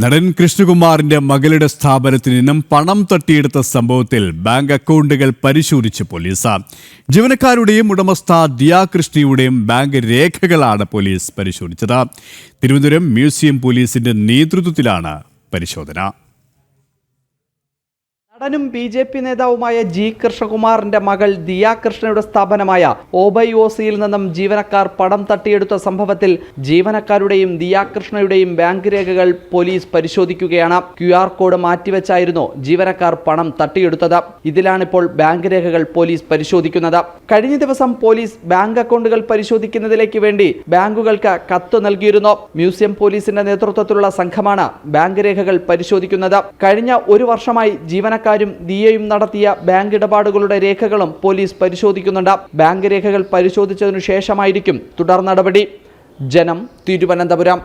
നടൻ കൃഷ്ണകുമാറിന്റെ മകളുടെ സ്ഥാപനത്തിൽ നിന്നും പണം തട്ടിയെടുത്ത സംഭവത്തിൽ ബാങ്ക് അക്കൗണ്ടുകൾ പരിശോധിച്ച് പോലീസ്. ജീവനക്കാരുടെയും ഉടമസ്ഥ ദിയാ കൃഷ്ണയുടെയും ബാങ്ക് രേഖകളാണ് പോലീസ് പരിശോധിച്ചത്. തിരുവനന്തപുരം മ്യൂസിയം പോലീസിന്റെ നേതൃത്വത്തിലാണ് പരിശോധന. നടനും ബി ജെ പി നേതാവുമായ ജി കൃഷ്ണകുമാറിന്റെ മകൾ ദിയ കൃഷ്ണയുടെ സ്ഥാപനമായ ഒബൈഒസിയിൽ നിന്നും ജീവനക്കാർ പണം തട്ടിയെടുത്ത സംഭവത്തിൽ ജീവനക്കാരുടെയും ദിയ കൃഷ്ണയുടെയും ബാങ്ക് രേഖകൾ പോലീസ് പരിശോധിക്കുകയാണ്. ക്യു ആർ കോഡ് മാറ്റിവെച്ചായിരുന്നു ജീവനക്കാർ പണം തട്ടിയെടുത്തത്. ഇതിലാണിപ്പോൾ ബാങ്ക് രേഖകൾ പോലീസ് പരിശോധിക്കുന്നത്. കഴിഞ്ഞ ദിവസം പോലീസ് ബാങ്ക് അക്കൗണ്ടുകൾ പരിശോധിക്കുന്നതിലേക്ക് വേണ്ടി ബാങ്കുകൾക്ക് കത്ത് നൽകിയിരുന്നു. മ്യൂസിയം പോലീസിന്റെ നേതൃത്വത്തിലുള്ള സംഘമാണ് ബാങ്ക് രേഖകൾ പരിശോധിക്കുന്നത്. കഴിഞ്ഞ ഒരു വർഷമായി ജീവനക്കാരും ദിയയും നടത്തിയ ബാങ്ക് ഇടപാടുകളുടെ രേഖകളും പോലീസ് പരിശോധിക്കുന്നുണ്ട്. ബാങ്ക് രേഖകൾ പരിശോധിച്ചതിനു ശേഷമായിരിക്കും തുടർ നടപടി. ജനം തിരുവനന്തപുരം.